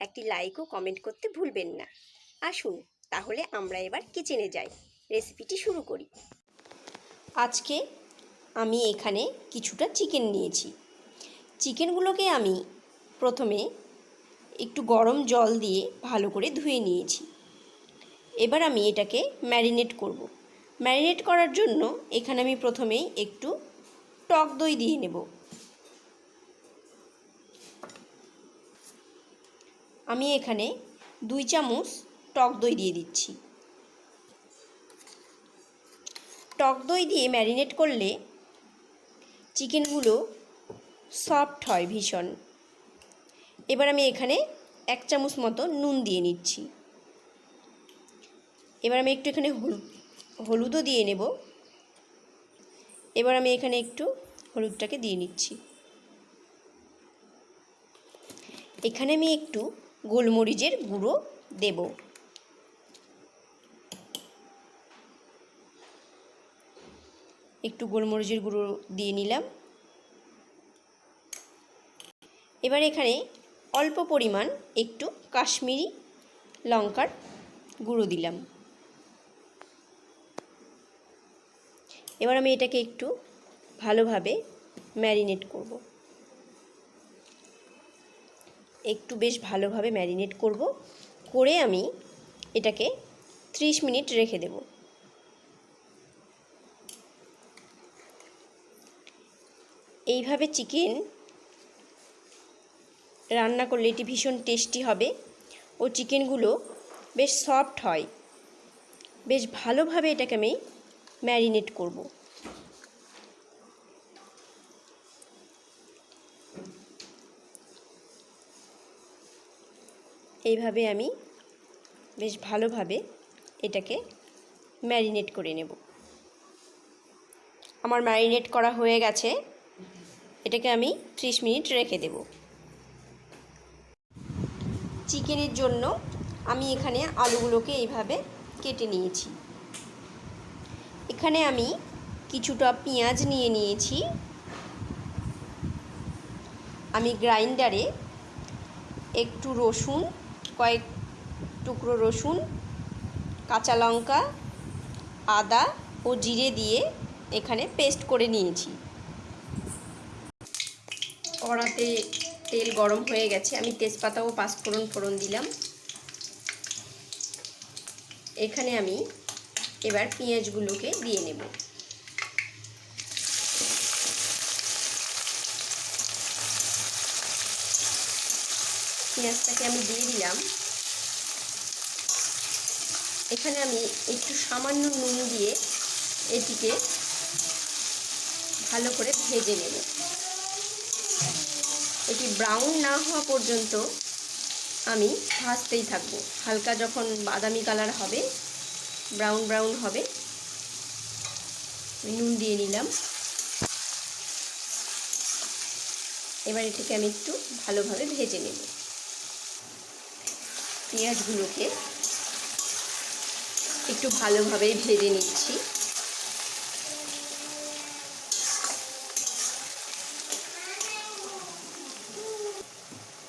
একটি লাইক ও কমেন্ট করতে ভুলবেন না। আসুন, তাহলে আমরা এবার কিচেনে যাই। রেসিপিটি শুরু করি। আজকে আমি এখানে কিছুটা চিকেন নিয়েছি। চিকেনগুলোকে আমি প্রথমে একটু গরম জল দিয়ে ভালো করে ধুয়ে নিয়েছি। এবার আমি এটাকে ম্যারিনেট করব। ম্যারিনেট করার জন্য এখানে আমি প্রথমেই একটু টক দই দিয়ে নেব। আমি এখানে দুই চামচ টক দই দিয়ে দিচ্ছি। টক দই দিয়ে ম্যারিনেট করলে চিকেনগুলো সফট হয় ভীষণ। এবার আমি এখানে এক চামচ মতো নুন দিয়ে নিচ্ছি। এবার আমি একটু এখানে হলুদ, হলুদও দিয়ে নেব। এবার আমি এখানে একটু হলুদটাকে দিয়ে নিচ্ছি। এখানে আমি একটু গোলমরিচের গুঁড়ো দেব। একটু গোলমরিচের গুঁড়ো দিয়ে নিলাম। এবার এখানে অল্প পরিমাণ একটু কাশ্মীরি লঙ্কার গুঁড়ো দিলাম। এবার আমি এটাকে একটু ভালোভাবে ম্যারিনেট করব। একটু বেশ ভালোভাবে ম্যারিনেট করব। করে আমি এটাকে 30 মিনিট রেখে দেব। এইভাবে চিকেন রান্না করলে এটি ভীষণ টেস্টি হবে। ও চিকেনগুলো বেশ সফট হয়। বেশ ভালোভাবে এটাকে আমি ম্যারিনেট করব। এইভাবে আমি বেশ ভালোভাবে এটাকে ম্যারিনেট করে নেব। আমার ম্যারিনেট করা হয়ে গেছে। এটাকে আমি ত্রিশ মিনিট রেখে দেব। চিকেনের জন্য আমি এখানে আলুগুলোকে এইভাবে কেটে নিয়েছি। এখানে আমি কিছুটা পেঁয়াজ নিয়ে নিয়েছি। আমি গ্রাইন্ডারে একটু রসুন কয়েক টুকরো রসুন, কাঁচা লঙ্কা, আদা ও জিরে দিয়ে এখানে পেস্ট করে নিয়েছি। কড়াতে তেল গরম হয়ে গেছে। আমি তেজপাতা ও পাঁচফোড়ন ফোড়ন দিলাম। এখানে আমি এবার পেঁয়াজগুলোকে দিয়ে নেব। পেঁয়াজটাকে আমি দিয়ে দিলাম। এখানে আমি একটু সামান্য নুন দিয়ে এটিকে ভালো করে ভেজে নেব। এটি ব্রাউন না হওয়া পর্যন্ত আমি ভাজতেই থাকব। হালকা যখন বাদামি কালার হবে, ব্রাউন ব্রাউন হবে নুন দিয়ে নিলাম। এবার এটিকে আমি একটু ভালোভাবে ভেজে নেব। পেঁয়াজগুলোকে একটু ভালোভাবে ভেজে নিচ্ছি।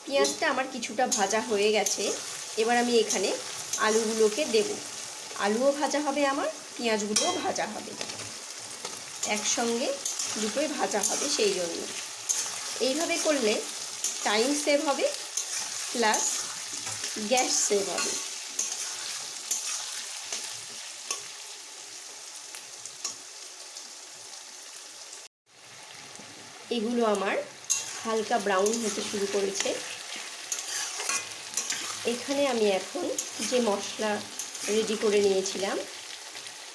পেঁয়াজটা আমার কিছুটা ভাজা হয়ে গেছে। এবার আমি এখানে আলুগুলোকে দেব। আলুও ভাজা হবে আমার, পেঁয়াজগুলোও ভাজা হবে। একসঙ্গে দুটোই ভাজা হবে সেই জন্য। এইভাবে করলে টাইম সেভ হবে প্লাস গ্যাস সেভ হবে। এগুলো আমার হালকা ব্রাউন হতে শুরু করেছে। এখানে আমি এখন যে মশলা রেডি করে নিয়েছিলাম,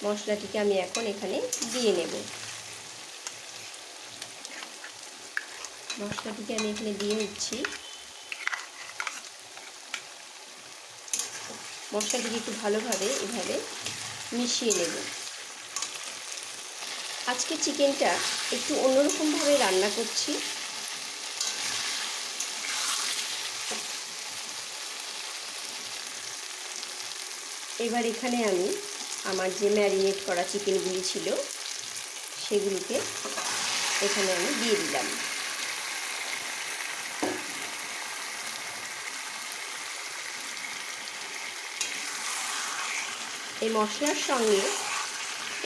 মশলাটিকে আমি এখন এখানে দিয়ে নেব। মশলাটিকে আমি এখানে দিয়ে নিচ্ছি। মশলাটিকে একটু ভালোভাবে এভাবে মিশিয়ে নেব। আজকে চিকেনটা একটু অন্যরকমভাবে রান্না করছি। এবার এখানে আমি আমার যে ম্যারিনেট করা চিকেনগুলি ছিল, সেগুলোকে এখানে আমি দিয়ে দিলাম। এই মশলার সঙ্গে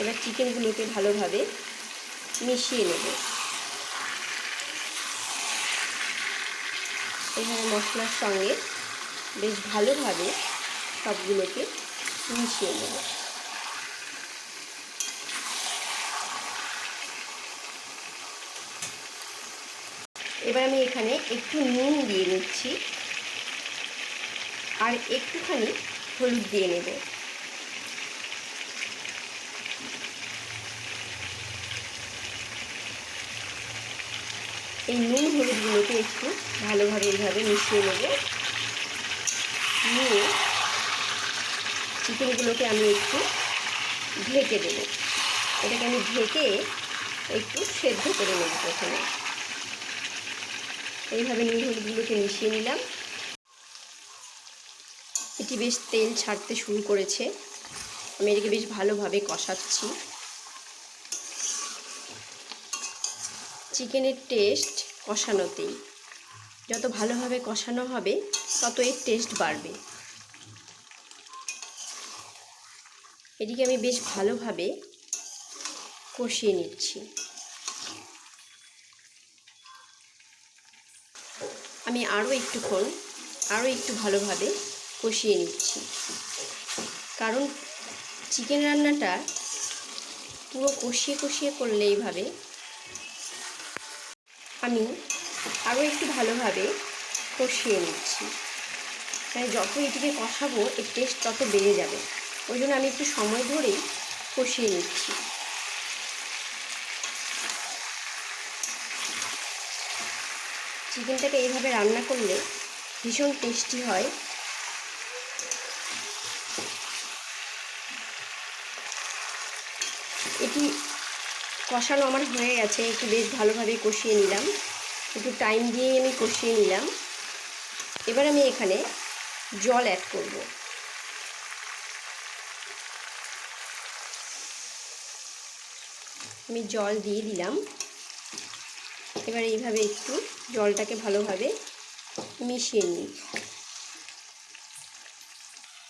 এবার চিকেনগুলোকে ভালোভাবে মিশিয়ে নেব। এখানে মশলার সঙ্গে বেশ ভালোভাবে সবগুলোকে মিশিয়ে নেব। এবার আমি এখানে একটু নুন দিয়ে নিচ্ছি। আর একটুখানি হলুদ দিয়ে নেব। এই নুন হলুদগুলোকে একটু ভালোভাবে এইভাবে মিশিয়ে নেব। নিয়ে চিকেনগুলোকে আমি একটু ঢেকে দেব। এটাকে আমি ঢেকে একটু সেদ্ধ করে নেব প্রথমে। এইভাবে নুন হলুদগুলোকে মিশিয়ে নিলাম। এটি বেশ তেল ছাড়তে শুরু করেছে। আমি এটাকে বেশ ভালোভাবে কষাচ্ছি। চিকেনের টেস্ট কষানোতেই। যত ভালোভাবে কষানো হবে তত এর টেস্ট বাড়বে। এটিকে আমি বেশ ভালোভাবে কষিয়ে নিচ্ছি। আমি আরও একটুক্ষণ, আরও একটু ভালোভাবে কষিয়ে নিচ্ছি। কারণ, চিকেন রান্নাটা পুরো কষিয়ে কষিয়ে করলে এইভাবে আমি আরও একটু ভালোভাবে কষিয়ে নিচ্ছি। তাই যত এটিকে কষাবো, এর টেস্ট তত বেড়ে যাবে। ওই জন্য আমি একটু সময় ধরেই কষিয়ে নিচ্ছি। চিকেনটাকে এইভাবে রান্না করলে ভীষণ টেস্টি হয়। এটি কষানো আমার হয়ে গেছে, একটু বেশ ভালোভাবে কষিয়ে নিলাম। একটু টাইম দিয়ে আমি কষিয়ে নিলাম। এবার আমি এখানে জল অ্যাড করব। আমি জল দিয়ে দিলাম। এবার এইভাবে একটু জলটাকে ভালোভাবে মিশিয়ে নিই।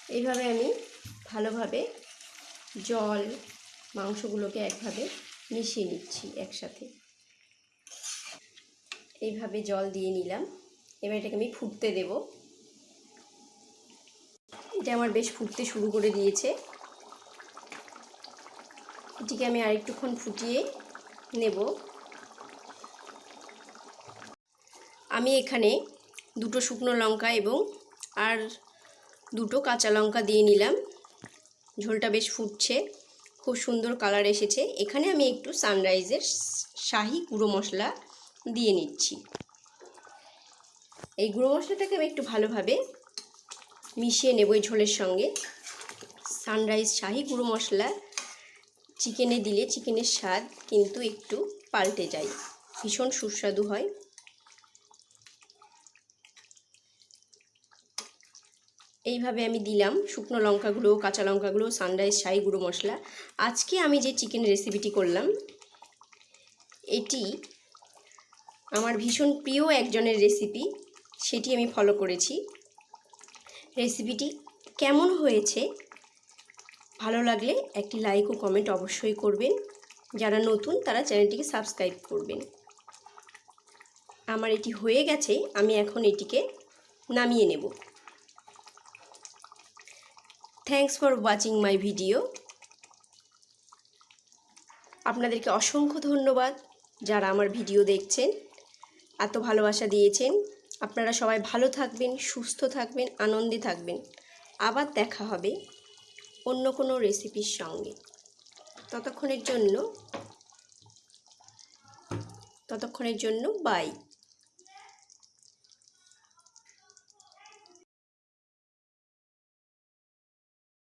এইভাবে আমি ভালোভাবে জল, মাংসগুলোকে একভাবে মিশিয়ে নিচ্ছি একসাথে। এইভাবে জল দিয়ে নিলাম। এবার এটাকে আমি ফুটতে দেব। এটা আমার বেশ ফুটতে শুরু করে দিয়েছে। এটিকে আমি আরেকটুক্ষণ ফুটিয়ে নেব। আমি এখানে দুটো শুকনো লঙ্কা এবং আর দুটো কাঁচা লঙ্কা দিয়ে নিলাম। ঝোলটা বেশ ফুটছে। খুব সুন্দর কালার এসেছে। এখানে আমি একটু সানরাইজের শাহি গুঁড়ো মশলা দিয়ে নিচ্ছি। এই গুঁড়ো মশলাটাকে আমি একটু ভালোভাবে মিশিয়ে নেব এই ঝোলের সঙ্গে। সানরাইজ শাহি গুঁড়ো মশলা চিকেনে দিলে চিকেনের স্বাদ কিন্তু একটু পাল্টে যায়। ভীষণ সুস্বাদু হয়। এইভাবে আমি দিলাম। শুকনো লঙ্কাগুলো, কাঁচা লঙ্কাগুলো সানরাইজ শাহি, গুঁড়ো মশলা। আজকে আমি যে চিকেন রেসিপিটি করলাম, এটি আমার ভীষণ প্রিয় একজনের রেসিপি সেটি আমি ফলো করেছি। রেসিপিটি কেমন হয়েছে, ভালো লাগলে একটি লাইক ও কমেন্ট অবশ্যই করবেন। যারা নতুন, তারা চ্যানেলটিকে সাবস্ক্রাইব করবেন। আমার এটি হয়ে গেছে, আমি এখন এটিকে নামিয়ে নেব। Thanks for watching my video আপনাদেরকে অসংখ্য ধন্যবাদ যারা আমার ভিডিও দেখছেন, এত ভালোবাসা দিয়েছেন। আপনারা সবাই ভালো থাকবেন, সুস্থ থাকবেন, আনন্দে থাকবেন। আবার দেখা হবে অন্য কোনো রেসিপির সঙ্গে। ততক্ষণের জন্য ততক্ষণের জন্য বাই